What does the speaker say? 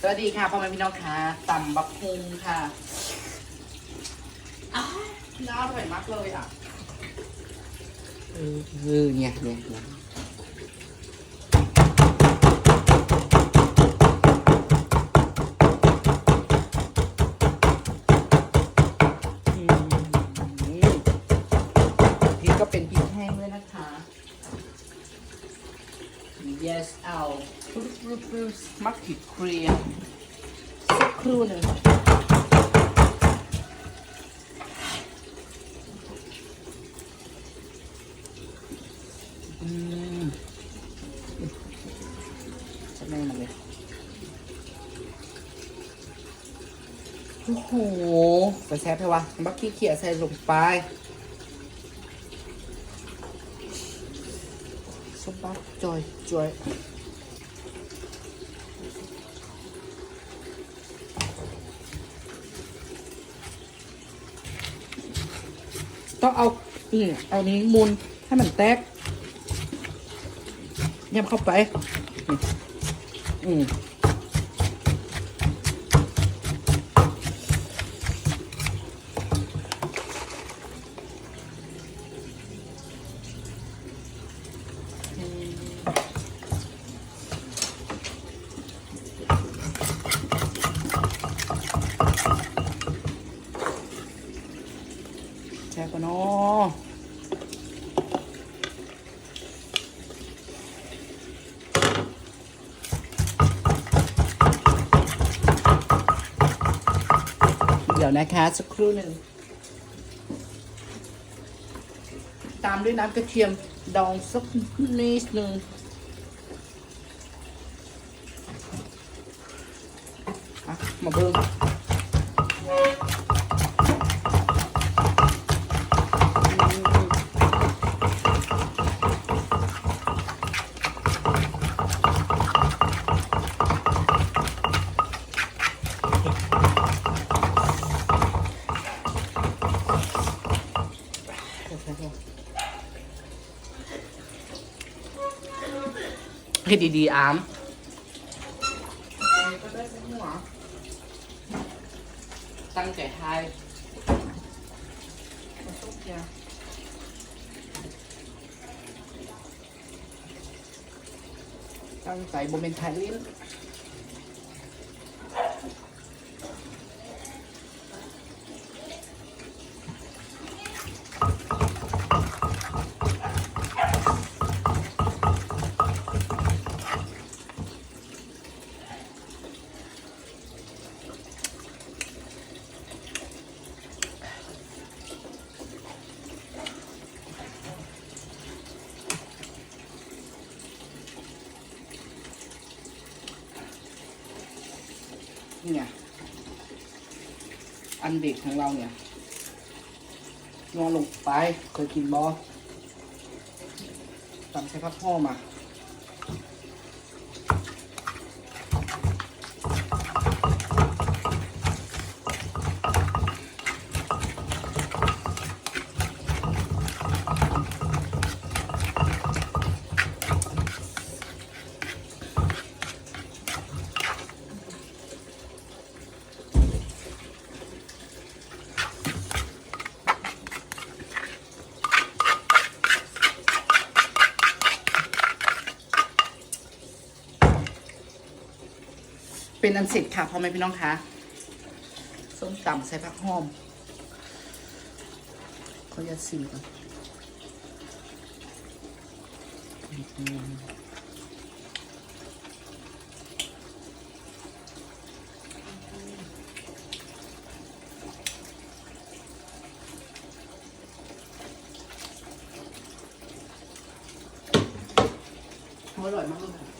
สวัสดีค่ะพ่อแม่พี่น้องค่ะตำบักฮุงค่ะอ้าวน่าอร่อยมากเลยอะเออเนี่ยเนี่ยเนี่ย yes เอาปุ๊บปุ๊บปุ๊บมักผิดเคลียร์สักครู่หนึ่งอืมจะแม่มาเลยโอ้โหไปแซ่บไปวะบักกี้เขี่ยใส่ลงไป สบักจอยจอยต้องเอาอืมเอานี้มูลให้มันแตกยำเข้าไป อืม แช่ปะเนาะเดี๋ยวนะคะ สักครู่หนึ่ง ตามด้วยน้ำกระเทียมดองสักนิดหนึ่งมาเบิ่ง ให้ดีๆอามตั้งใจทายตั้งใจโมเมนต์ไทยลิ้น นี่ไงอันเด็ดของเราเนี่ยนอนลงไปเคยกินบอตำใช้พัดพ่อมา เป็นอันเสร็จค่ะพ่อแม่พี่น้องคะส้มตำใส่ผักหอมเขาจะสีก่อนอร่อยมากเลย